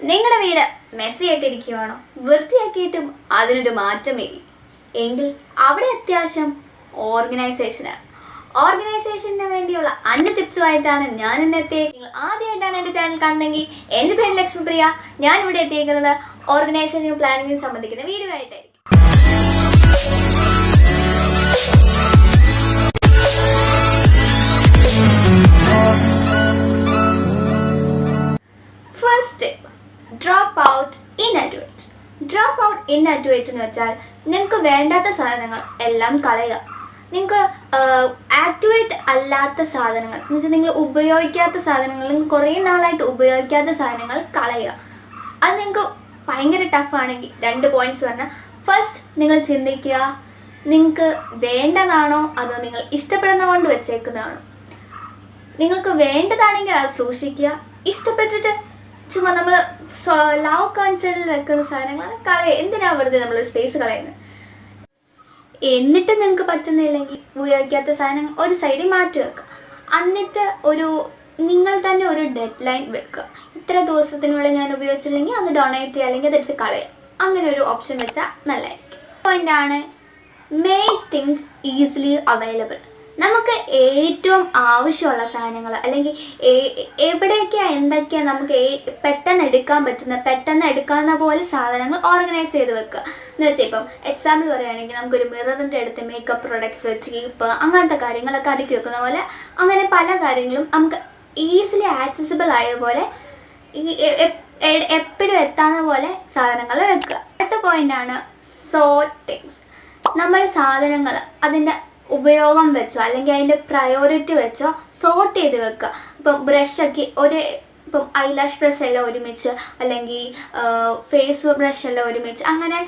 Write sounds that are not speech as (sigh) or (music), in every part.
നിങ്ങളുടെ വീട് മെസ്സി ആയിട്ടിരിക്കുവാണോ വൃത്തിയാക്കിയിട്ടും അതിനൊരു മാറ്റമില്ല. എങ്കിൽ അവിടെ അത്യാവശ്യം ഓർഗനൈസേഷനാണ് ഓർഗനൈസേഷന് വേണ്ടിയുള്ള അഞ്ച് ടിപ്സുമായിട്ടാണ് ഞാൻ ഇന്ന് എത്തിയിരിക്കുന്നത് ആദ്യമായിട്ടാണ് എന്റെ ചാനൽ കാണുന്നതെങ്കിൽ എന്റെ പേര് ലക്ഷ്മിപ്രിയ ഞാൻ ഇവിടെ എത്തിയിരിക്കുന്നത് ഓർഗനൈസേഷൻ പ്ലാനിങ്ങിനും സംബന്ധിക്കുന്ന വീഡിയോ ആയിട്ടായിരിക്കും. ഡ്രോപ്പ് ഔട്ട് ഇൻ അഡ്വേറ്റ് എന്ന് വെച്ചാൽ നിങ്ങൾക്ക് വേണ്ടാത്ത സാധനങ്ങൾ എല്ലാം കളയുക. നിങ്ങൾക്ക് ആക്ടിവേറ്റ് അല്ലാത്ത സാധനങ്ങൾ എന്ന് വെച്ചാൽ നിങ്ങൾ ഉപയോഗിക്കാത്ത സാധനങ്ങൾ നിങ്ങൾ കുറേ നാളായിട്ട് ഉപയോഗിക്കാത്ത സാധനങ്ങൾ കളയുക. അത് നിങ്ങൾക്ക് ഭയങ്കര ടഫാണെങ്കിൽ രണ്ട് പോയിന്റ്സ് പറഞ്ഞാൽ ഫസ്റ്റ് നിങ്ങൾ ചിന്തിക്കുക നിങ്ങൾക്ക് വേണ്ടതാണോ അതോ നിങ്ങൾ ഇഷ്ടപ്പെടുന്ന കൊണ്ട് വെച്ചേക്കുന്നതാണോ? നിങ്ങൾക്ക് വേണ്ടതാണെങ്കിൽ അത് സൂക്ഷിക്കുക ഇഷ്ടപ്പെട്ടിട്ട് ചുമ്മാ നമ്മൾ ലവ് കൺസേണിൽ വെക്കുന്ന സാധനങ്ങൾ കളയ എന്തിനാ വെറുതെ നമ്മൾ സ്പേസ് കളയുന്നത് എന്നിട്ട് നിങ്ങൾക്ക് പറ്റുന്നില്ലെങ്കിൽ ഉപയോഗിക്കാത്ത സാധനം ഒരു സൈഡിൽ മാറ്റി വെക്കുക എന്നിട്ട് ഒരു നിങ്ങൾ തന്നെ ഒരു ഡെഡ് ലൈൻ വെക്കുക ഇത്ര ദിവസത്തിനുള്ളിൽ ഞാൻ ഉപയോഗിച്ചില്ലെങ്കിൽ അത് ഡൊണേറ്റ് ചെയ്യുക അല്ലെങ്കിൽ അതെടുത്ത് കളയുക അങ്ങനെ ഒരു ഓപ്ഷൻ വെച്ചാൽ നല്ലതായിരിക്കും പോയിന്റ് ആണ് മേക്ക് തിങ്സ് ഈസിലി അവൈലബിൾ നമുക്ക് ഏറ്റവും ആവശ്യമുള്ള സാധനങ്ങൾ അല്ലെങ്കിൽ എവിടെയൊക്കെ എവിടെയൊക്കെയാ എന്തൊക്കെയാ നമുക്ക് പെട്ടെന്ന് എടുക്കാൻ പറ്റുന്ന പെട്ടെന്ന് എടുക്കാവുന്ന പോലെ സാധനങ്ങൾ ഓർഗനൈസ് ചെയ്ത് വെക്കുക. എന്ന് വെച്ചാൽ ഇപ്പം എക്സാമ്പിൾ പറയുകയാണെങ്കിൽ നമുക്കൊരു മിററിന്റെ അടുത്ത് മേക്കപ്പ് പ്രൊഡക്ട്സ് ചീപ്പ് അങ്ങനത്തെ കാര്യങ്ങളൊക്കെ അടുക്കി വെക്കുന്ന പോലെ അങ്ങനെ പല കാര്യങ്ങളും നമുക്ക് ഈസിലി ആക്സസിബിൾ ആയ പോലെ ഈ എപ്പോഴും എത്താവുന്ന പോലെ സാധനങ്ങൾ വെക്കുക. അടുത്ത പോയിന്റ് ആണ് സോർട്ടിങ്സ് നമ്മൾ സാധനങ്ങൾ അതിന്റെ ഉപയോഗം വെച്ചോ അല്ലെങ്കിൽ അതിന്റെ പ്രയോറിറ്റി വെച്ചോ സോർട്ട് ചെയ്ത് വെക്കുക. ഇപ്പം ബ്രഷൊക്കെ ഒരു ഇപ്പം ഐലാഷ് ബ്രഷ് എല്ലാം ഒരുമിച്ച് അല്ലെങ്കിൽ ഫേസ് ബ്രഷ് എല്ലാം ഒരുമിച്ച് അങ്ങനെ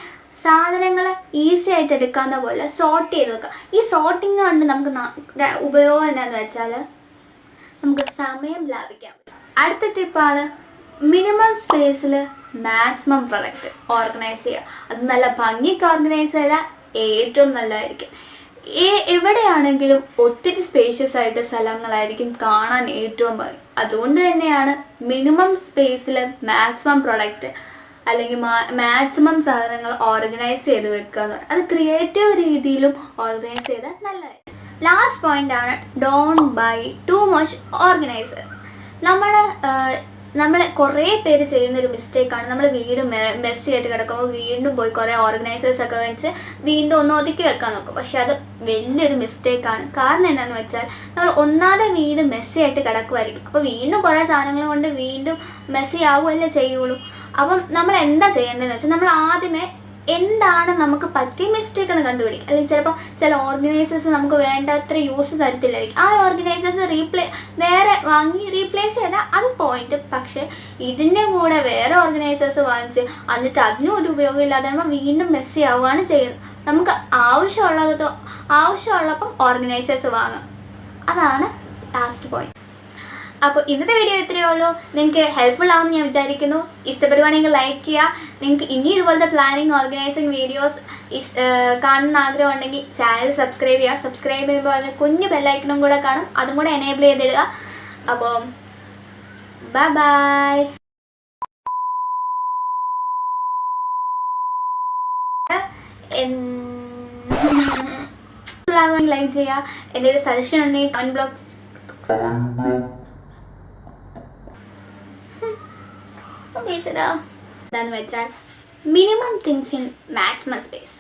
സാധനങ്ങൾ ഈസി ആയിട്ട് എടുക്കാവുന്ന പോലെ സോർട്ട് ചെയ്ത് വെക്കുക. ഈ സോർട്ടിങ് കൊണ്ട് നമുക്ക് ഉപയോഗം എന്താണെന്ന് വെച്ചാൽ നമുക്ക് സമയം ലാഭിക്കാം അടുത്ത ടിപ്പാണ് മിനിമം സ്പേസിൽ മാക്സിമം പ്രൊഡക്റ്റ് ഓർഗനൈസ് ചെയ്യുക. അത് നല്ല ഭംഗിക്ക് ഓർഗനൈസ് ചെയ്താൽ ഏറ്റവും നല്ലതായിരിക്കും. എവിടെയാണെങ്കിലും ഒത്തിരി സ്പേഷ്യസ് ആയിട്ട് സ്ഥലങ്ങളായിരിക്കും കാണാൻ ഏറ്റവും അതുകൊണ്ട് തന്നെയാണ് മിനിമം സ്പേസിൽ മാക്സിമം പ്രൊഡക്റ്റ് അല്ലെങ്കിൽ മാക്സിമം സാധനങ്ങൾ ഓർഗനൈസ് ചെയ്ത് വെക്കുക അത് ക്രിയേറ്റീവ് രീതിയിലും ഓർഗനൈസ് ചെയ്താൽ നല്ലതായിരിക്കും ലാസ്റ്റ് പോയിന്റ് ആണ് don't buy too much organiser നമ്മൾ നമ്മൾ കുറേ പേര് ചെയ്യുന്ന ഒരു മിസ്റ്റേക്ക് ആണ്. നമ്മൾ വീട് മെസ്സി ആയിട്ട് കിടക്കുമ്പോൾ വീണ്ടും പോയി കുറേ ഓർഗനൈസേഴ്സ് ഒക്കെ വെച്ച് വീണ്ടും ഒന്ന് ഒതുക്കി വെക്കാൻ നോക്കും. പക്ഷെ അത് വലിയൊരു മിസ്റ്റേക്ക് ആണ്. കാരണം എന്താണെന്ന് വെച്ചാൽ നമ്മൾ ഒന്നാമത് വീട് മെസ്സി ആയിട്ട് കിടക്കുമായിരിക്കും അപ്പോൾ വീണ്ടും കുറേ സാധനങ്ങൾ കൊണ്ട് വീണ്ടും മെസ്സി ആവുമല്ലേ ചെയ്യുള്ളൂ. അപ്പം നമ്മൾ എന്താ ചെയ്യേണ്ടതെന്ന് വെച്ചാൽ നമ്മൾ ആദ്യമേ എന്താണ് നമുക്ക് പറ്റിയ മിസ്റ്റേക്ക് എന്ന് കണ്ടുപിടിക്കും അല്ലെങ്കിൽ ചിലപ്പോൾ ചില ഓർഗനൈസേഴ്സ് നമുക്ക് വേണ്ടത്ര യൂസ് തരത്തില്ലായിരിക്കും. ആ ഓർഗനൈസേഴ്സ് റീപ്ലേ വേറെ വാങ്ങി റീപ്ലേസ് ചെയ്താൽ അത് പോയിന്റ് പക്ഷെ ഇതിന്റെ കൂടെ വേറെ ഓർഗനൈസേഴ്സ് വാങ്ങിച്ച് എന്നിട്ട് അതിനും ഒരു ഉപയോഗമില്ലാതെ വീണ്ടും മെസ്സി ആവുകയാണ് ചെയ്യുന്നത്. നമുക്ക് ആവശ്യമുള്ളത് ആവശ്യമുള്ളപ്പം ഓർഗനൈസേഴ്സ് വാങ്ങാം. അതാണ് ലാസ്റ്റ് പോയിന്റ് അപ്പോൾ ഇന്നത്തെ വീഡിയോ ഇത്രയേ ഉള്ളൂ. നിങ്ങൾക്ക് ഹെൽപ്ഫുൾ ആവുമെന്ന് ഞാൻ വിചാരിക്കുന്നു. ഇഷ്ടപ്പെടുവാണെങ്കിൽ ലൈക്ക് ചെയ്യുക. നിങ്ങൾക്ക് ഇനി ഇതുപോലത്തെ പ്ലാനിങ് ഓർഗനൈസിങ് വീഡിയോസ് കാണുന്ന ആഗ്രഹം ഉണ്ടെങ്കിൽ ചാനൽ സബ്സ്ക്രൈബ് ചെയ്യുക. സബ്സ്ക്രൈബ് ചെയ്യുമ്പോൾ അതിന് കുഞ്ഞു ബെല്ലൈക്കണും കൂടെ കാണും. അതും കൂടെ എനേബിൾ ചെയ്തിടുക. അപ്പോൾ ബൈ ബൈ (laughs) ചെയ്യുക. എന്തെങ്കിലും സജഷൻ ഉണ്ടെങ്കിൽ കമന്റ് ബ്ലോഗ് ഉദ്ദേശിച്ചത് എന്താന്ന് വെച്ചാൽ minimum things in maximum space